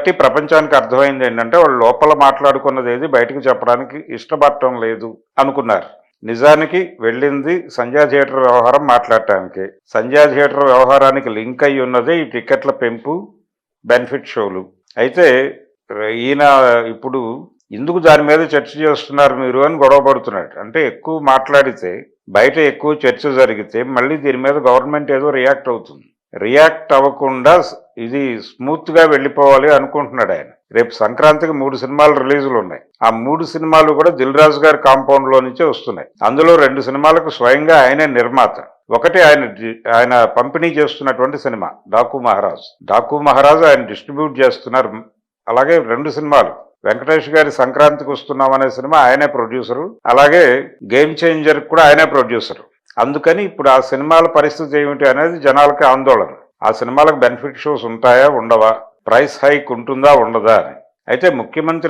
బట్టి ప్రపంచానికి అర్థమైంది ఏంటంటే వాళ్ళు లోపల మాట్లాడుకున్నది ఏది బయటకు చెప్పడానికి ఇష్టపడటం లేదు అనుకున్నారు. నిజానికి వెళ్ళింది సంధ్యా థియేటర్ వ్యవహారం మాట్లాడటానికి. సంధ్యా థియేటర్ వ్యవహారానికి లింక్ అయి ఉన్నదే ఈ టికెట్ల పెంపు బెనిఫిట్ షోలు. అయితే ఈయన ఇప్పుడు ఎందుకు దాని మీద చర్చ చేస్తున్నారు మీరు అని గొడవ పడుతున్నాడు. అంటే ఎక్కువ మాట్లాడితే బయట ఎక్కువ చర్చ జరిగితే మళ్ళీ దీని మీద గవర్నమెంట్ ఏదో రియాక్ట్ అవుతుంది. రియాక్ట్ అవ్వకుండా ఇది స్మూత్గా వెళ్ళిపోవాలి అనుకుంటున్నాడు ఆయన. రేపు సంక్రాంతికి మూడు సినిమాలు రిలీజులు ఉన్నాయి. ఆ మూడు సినిమాలు కూడా దిల్ రాజు గారి కాంపౌండ్లో నుంచే వస్తున్నాయి. అందులో రెండు సినిమాలకు స్వయంగా ఆయనే నిర్మాత. ఒకటి ఆయన ఆయన పంపిణీ చేస్తున్నటువంటి సినిమా డాకు మహారాజ్. డాకు మహారాజ్ ఆయన డిస్ట్రిబ్యూట్ చేస్తున్నారు. అలాగే రెండు సినిమాలు. వెంకటేష్ గారి సంక్రాంతికి వస్తున్నాం అనే సినిమా ఆయనే ప్రొడ్యూసరు. అలాగే గేమ్ చేంజర్ కూడా ఆయనే ప్రొడ్యూసరు. అందుకని ఇప్పుడు ఆ సినిమాల పరిస్థితి ఏమిటి అనేది జనాలకి ఆందోళన. ఆ సినిమాలకు బెనిఫిట్ షోస్ ఉంటాయా ఉండవా? ప్రైస్ హైక్ ఉంటుందా ఉండదా అని. అయితే ముఖ్యమంత్రి